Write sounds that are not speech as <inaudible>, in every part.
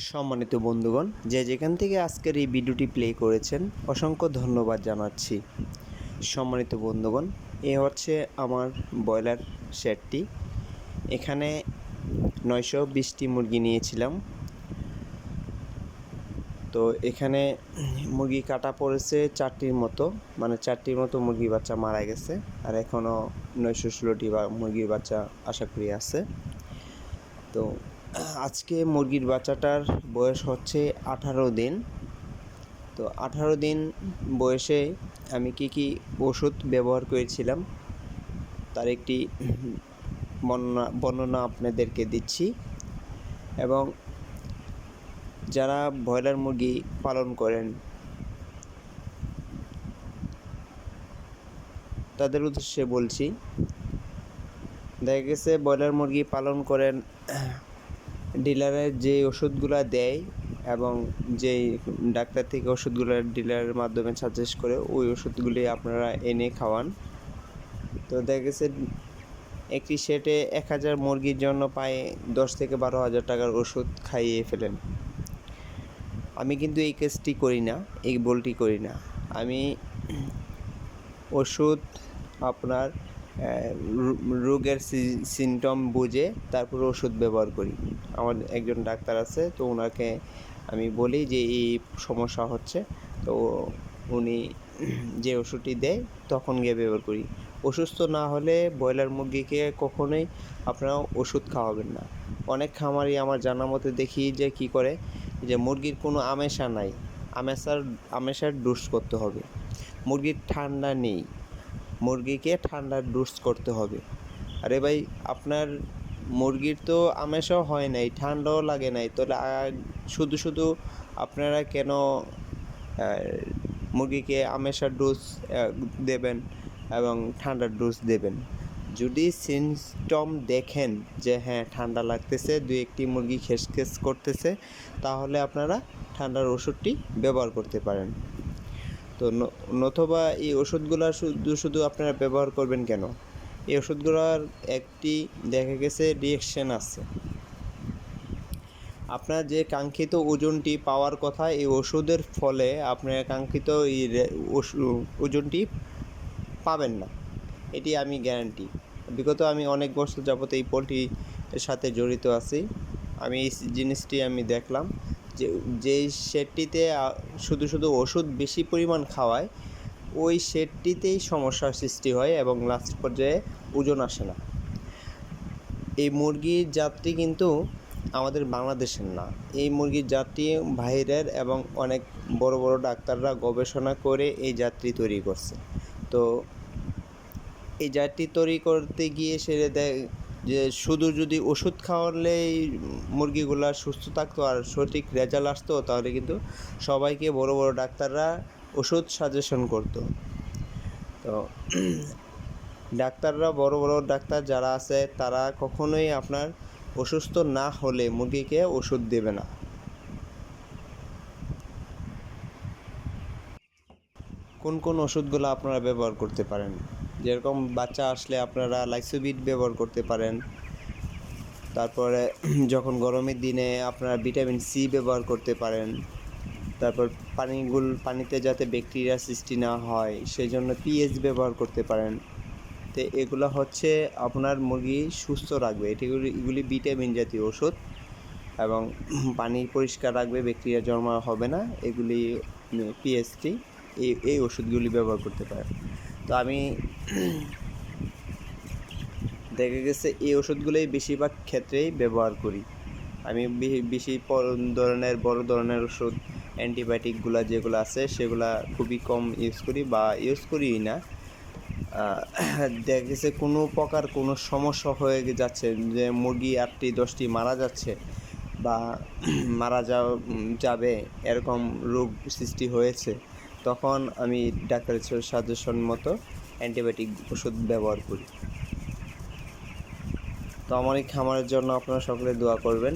সম্মানিত বন্ধুগণ, যে যেখান থেকে আজকের এই ভিডিওটি প্লে করেছেন, অসংখ্য ধন্যবাদ জানাচ্ছি। সম্মানিত বন্ধুগণ, এ হচ্ছে আমার ব্রয়লার শেডটি। এখানে নয়শো বিশটি মুরগি নিয়েছিলাম। তো এখানে মুরগি কাটা পড়েছে চারটির মতো মানে চারটির মতো মুরগি বাচ্চা মারা গেছে, আর এখনও নয়শো ষোলোটি বা মুরগির বাচ্চা আশা করি আছে। তো আজকে মুরগির বাচ্চাটার বয়স হচ্ছে আঠারো দিন। তো আঠারো দিন বয়সে আমি কি কি ওষুধ ব্যবহার করেছিলাম, তার একটি বর্ণনা বর্ণনা আপনাদেরকে দিচ্ছি। এবং যারা ব্রয়লার মুরগি পালন করেন, তাদের উদ্দেশ্যে বলছি, দেখা গেছে ব্রয়লার মুরগি পালন করেন ডিলারের যে ওষুধগুলো দেয় এবং যেই ডাক্তার থেকে ওষুধগুলো ডিলারের মাধ্যমে সাজেস্ট করে, ওই ওষুধগুলি আপনারা এনে খাওয়ান। তো দেখা গেছে, একটি সেটে এক হাজার মুরগির জন্য পায়ে দশ থেকে বারো হাজার টাকার ওষুধ খাইয়ে ফেলেন। আমি কিন্তু এই কেসটি করি না, এই বলটি করি না। আমি ওষুধ আপনার রোগের সিমটম বুঝে তারপর ওষুধ ব্যবহার করি। আমার একজন ডাক্তার আছে, তো ওনাকে আমি বলি যে, এই সমস্যা হচ্ছে। তো উনি যে ওষুধটি দেয়, তখন গিয়ে ব্যবহার করি। অসুস্থ না হলে ব্রয়লার মুরগিকে কখনোই আপনারা ওষুধ খাওয়াবেন না। অনেক খামারি আমার জানা মতে দেখি যে, কি করে? যে মুরগির কোনো আমেশা নাই। আমেশার আমেশার ডোজ করতে হবে। মুরগির ঠান্ডা নেই। মুরগিকে ঠান্ডার ডোজ করতে হবে। আরে ভাই, আপনার মুরগির তো আমেশাও হয় নাই, ঠান্ডাও লাগে নাই। তাহলে শুধু শুধু আপনারা কেন মুরগিকে আমেশার ডোজ দেবেন এবং ঠান্ডার ডোজ দেবেন? যদি সিমটম দেখেন যে হ্যাঁ ঠান্ডা লাগতেছে, দুই একটি মুরগি খেসখেস করতেছে, তাহলে আপনারা ঠান্ডার ওষুধটি ব্যবহার করতে পারেন। তো নতুবা এই ওষুধগুলো শুধু শুধু আপনারা ব্যবহার করবেন কেন? এই ওষুধগুলোর একটি দেখা গেছে রিয়েকশন আছে। আপনার যে কাঙ্ক্ষিত ওজনটি পাওয়ার কথা, এই ওষুধের ফলে আপনার কাঙ্ক্ষিত এই ওজনটি পাবেন না। এটি আমি গ্যারান্টি বিগত আমি অনেক বছর যাবত এই পোলট্রির সাথে জড়িত আছি। আমি এই জিনিসটি আমি দেখলাম। যে, যেই শেডটিতে শুধু শুধু ওষুধ বেশি পরিমাণ খাওয়ায়, ওই শেডটিতেই সমস্যার সৃষ্টি হয় এবং লাস্ট পর্যায়ে ওজন আসে না। এই মুরগির জাতটি কিন্তু আমাদের বাংলাদেশের না। এই মুরগির জাতটি বাইরের এবং অনেক বড় বড় ডাক্তাররা গবেষণা করে এই জাতটি তৈরি করছে। তো এই জাতটি তৈরি করতে গিয়ে সে যে শুধু যদি ওষুধ খাওয়ালেই মুরগিগুলা সুস্থ থাকতো আর সঠিক রেজাল্ট আসতো, তাহলে কিন্তু সবাইকে বড় বড় ডাক্তাররা ওষুধ সাজেশন করতো। তো <clears throat> ডাক্তাররা, বড় বড় ডাক্তার যারা আছে, তারা কখনোই আপনার অসুস্থ না হলে মুরগিকে ওষুধ দেবে না। কোন কোন ওষুধগুলো আপনারা ব্যবহার করতে পারেন? যেরকম বাচ্চা আসলে আপনারা লাইসোবিট ব্যবহার করতে পারেন। তারপরে <clears throat> যখন গরমের দিনে আপনারা ভিটামিন সি ব্যবহার করতে পারেন। তারপর পানিগুল, পানিতে যাতে ব্যাকটেরিয়া সৃষ্টি না হয় সেই জন্য পিএইচ ব্যবহার করতে পারেন। তো এগুলো হচ্ছে আপনার মুরগি সুস্থ রাখবে। এটিগুলি এগুলি ভিটামিন জাতীয় ওষুধ এবং <clears throat> পানি পরিষ্কার রাখবে, ব্যাকটেরিয়া জমা হবে না। এগুলি পিএসটি এই এই ওষুধগুলি ব্যবহার করতে পারেন। তো আমি <clears throat> দেখা গেছে এই ওষুধগুলোই বেশিরভাগ ক্ষেত্রেই ব্যবহার করি। আমি বেশি ধরনের, বড় ধরনের ওষুধ, অ্যান্টিবায়োটিকগুলো যেগুলো আছে সেগুলা খুবই কম ইউজ করি বা ইউজ করিই না। <clears throat> দেখা গেছে কোনো প্রকার কোনো সমস্যা হয়ে যাচ্ছে যে মুরগি আটটি, দশটি মারা যাচ্ছে বা <clears throat> মারা যাবে, এরকম রোগ সৃষ্টি হয়েছে। তখন আমি ডাক্তারের সাজেশন মতো অ্যান্টিবায়োটিক ওষুধ ব্যবহার করি। তো আমার এই খামারের জন্য আপনারা সকলে দোয়া করবেন।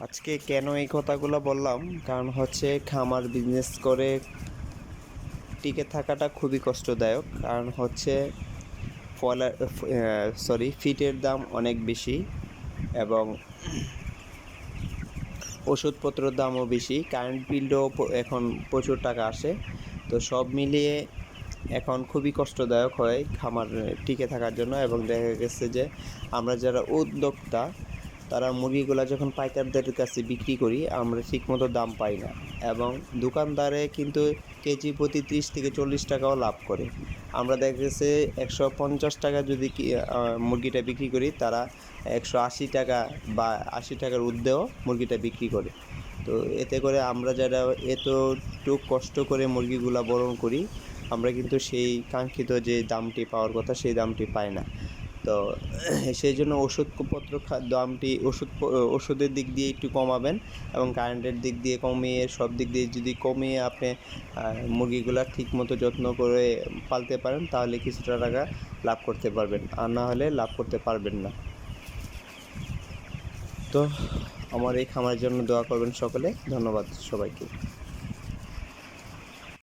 আজকে কেন এই কথাগুলো বললাম? কারণ হচ্ছে খামার বিজনেস করে টিকে থাকাটা খুবই কষ্টদায়ক। কারণ হচ্ছে ফলার সরি ফিটের দাম অনেক বেশি এবং ওষুধপত্রের দামও বেশি কারেন্ট বিলও এখন প্রচুর টাকা আসে। তো সব মিলিয়ে এখন খুবই কষ্টদায়ক হয় খামার টিকে থাকার জন্য এবং দেখা গেছে যে আমরা যারা উদ্যোক্তা, তারা মুরগিগুলো যখন পাইকারদের কাছে বিক্রি করি, আমরা ঠিকমতো দাম পাই না। এবং দোকানদারে কিন্তু কেজি প্রতি ত্রিশ থেকে চল্লিশ টাকাও লাভ করে। আমরা দেখা গেছে একশো পঞ্চাশ টাকা যদি মুরগিটা বিক্রি করি, তারা একশো আশি টাকা বা আশি টাকার ঊর্ধ্বেও মুরগিটা বিক্রি করে। তো এতে করে আমরা যারা এতটুক কষ্ট করে মুরগিগুলা বরণ করি, আমরা কিন্তু সেই কাঙ্ক্ষিত যে দামটি পাওয়ার কথা, সেই দামটি পাই না। তো, <clears throat> সেই জন্য ওষুধপত্র দামটি ওষুধ ওষুধের দিক দিয়ে একটু কমাবেন এবং কারেন্টের দিক দিয়ে কমিয়ে, সব দিক দিয়ে যদি কমিয়ে আপনি মুরগিগুলা ঠিক মতো যত্ন করে পালতে পারেন, তাহলে কিছুটা টাকা লাভ করতে পারবেন। আর না হলে লাভ করতে পারবেন না। তো, আমার এই খামারের জন্য দোয়া করবেন সকলে। ধন্যবাদ সবাইকে।